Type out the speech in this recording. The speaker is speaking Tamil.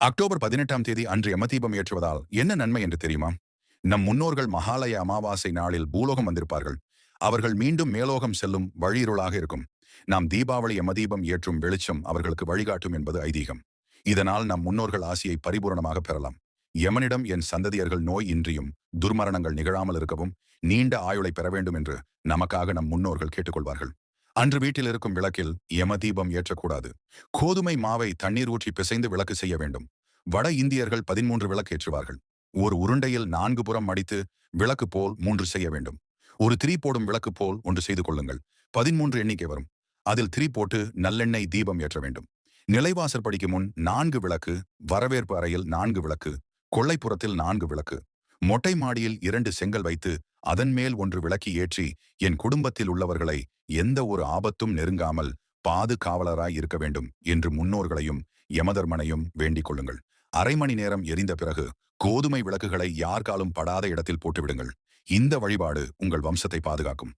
அக்டோபர் பதினெட்டாம் தேதி அன்று யமதீபம் ஏற்றுவதால் என்ன நன்மை என்று தெரியுமா? நம் முன்னோர்கள் மகாலய அமாவாசை நாளில் பூலோகம் வந்திருப்பார்கள். அவர்கள் மீண்டும் மேலோகம் செல்லும் வழியிருளாக இருக்கும். நாம் தீபாவளி யமதீபம் ஏற்றும் வெளிச்சம் அவர்களுக்கு வழிகாட்டும் என்பது ஐதீகம். இதனால் நம் முன்னோர்கள் ஆசியை பரிபூரணமாக பெறலாம். யமனிடம் என் சந்ததியர்கள் நோய் இன்றியும் துர்மரணங்கள் நிகழாமல் இருக்கவும் நீண்ட ஆயுளை பெற வேண்டும் என்று நமக்காக நம் முன்னோர்கள் கேட்டுக்கொள்வார்கள். அன்று வீட்டில் இருக்கும் விளக்கில் யம தீபம் ஏற்றக்கூடாது. கோதுமை மாவை தண்ணீர் ஊற்றி பிசைந்து விளக்கு செய்ய வேண்டும். வட இந்தியர்கள் பதிமூன்று விளக்கு ஏற்றுவார்கள். ஒரு உருண்டையில் நான்கு புறம் மடித்து விளக்கு போல் மூன்று செய்ய வேண்டும். ஒரு திரி போடும் விளக்கு போல் ஒன்று செய்து கொள்ளுங்கள். பதிமூன்று எண்ணிக்கை வரும். அதில் திரி போட்டு நல்லெண்ணெய் தீபம் ஏற்ற வேண்டும். நிலைவாசல் படிக்கு முன் நான்கு விளக்கு வரவேற்பு அறையில் நான்கு விளக்கு கொள்ளைப்புறத்தில் நான்கு விளக்கு மொட்டை மாடியில் இரண்டு செங்கல் வைத்து அதன் மேல் ஒன்று விளக்கி ஏற்றி என் குடும்பத்தில் உள்ளவர்களை எந்த ஒரு ஆபத்தும் நெருங்காமல் பாதுகாவலராய் இருக்க வேண்டும் என்று முன்னோர்களையும் யமதர்மனையும் வேண்டிக் கொள்ளுங்கள். அரை மணி நேரம் எரிந்த பிறகு கோதுமை விளக்குகளை யார் காலும் படாத இடத்தில் போட்டுவிடுங்கள். இந்த வழிபாடு உங்கள் வம்சத்தை பாதுகாக்கும்.